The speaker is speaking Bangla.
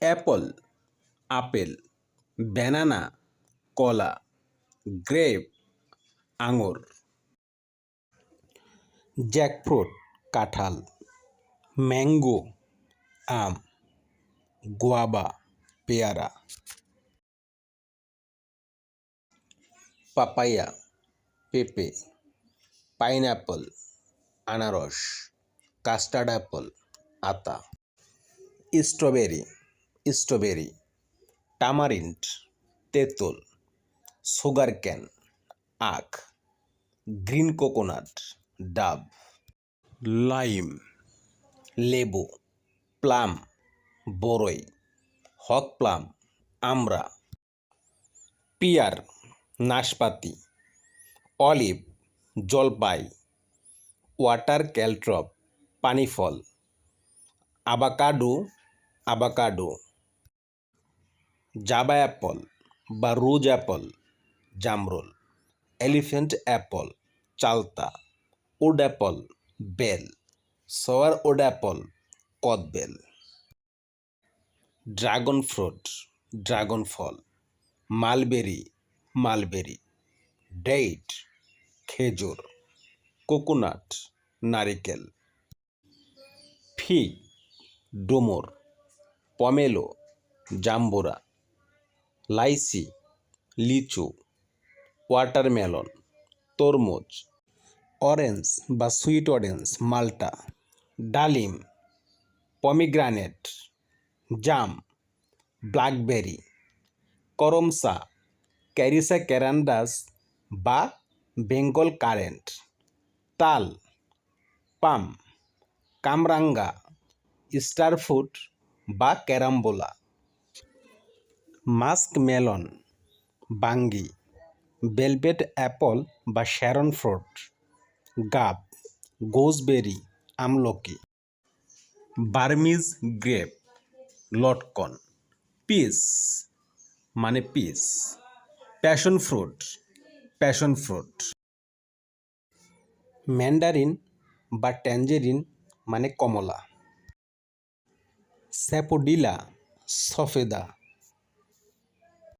অ্যাপল, আপেল, ব্যানানা, কলা, গ্রেপ, আঙুর। জ্যাকফ্রুট, কাঁঠাল, ম্যাঙ্গো, আম, গোয়াবা, পেয়ারা। পাপায়া পেঁপে, পাইনঅ্যাপল, আনারস, কাস্টার্ড অ্যাপল, আতা। স্ট্রবেরি। স্ট্রবেরি টামারিন্ড তেঁতুল, সুগার ক্যান আখ, গ্রিন কোকোনাট, ডাব, লাইম, লেবু, প্লাম, বরই, হক প্লাম, আমড়া, পিয়ার, নাশপাতি, অলিভ, জলপাই, ওয়াটার ক্যালট্রপ, পানিফল আবাকাডো আবাকাডো জাবা অ্যাপল বা রোজ অ্যাপল জামরোল এলিফ্যান্ট অ্যাপল চালতা ওড অ্যাপল বেল সওয়ার ওড অ্যাপল কদবেল ড্রাগন ফ্রুট ড্রাগন ফল মালবেরি মালবেরি ডেইট খেজুর কোকোনাট নারিকেল. ফিগ ডুমুর পমেলো জাম্বুরা. লাইসি, লিচু, ওয়াটারমেলন, তরমুজ, অরেঞ্জ বা সুইট অরেঞ্জ, মাল্টা, ডালিম, পমিগ্রানেট, জাম, ব্ল্যাকবেরি, করমসা, ক্যারিসা ক্যারান্ডাস বা বেঙ্গল কারেন্ট, তাল, পাম, কামরাঙ্গা স্টারফুট বা ক্যারাম্বোলা। মাস্ক মেলন, বাঙ্গি, বেলভেট অ্যাপল বা শ্যারন ফ্রুট, গাব, গোসবেরি, আমলকি, বার্মিজ গ্রেপ, লটকন, পিস মানে peach, passion fruit passion fruit, mandarin বা ট্যাঞ্জেরিন মানে কমলা, স্যাপোডিলা, সফেদা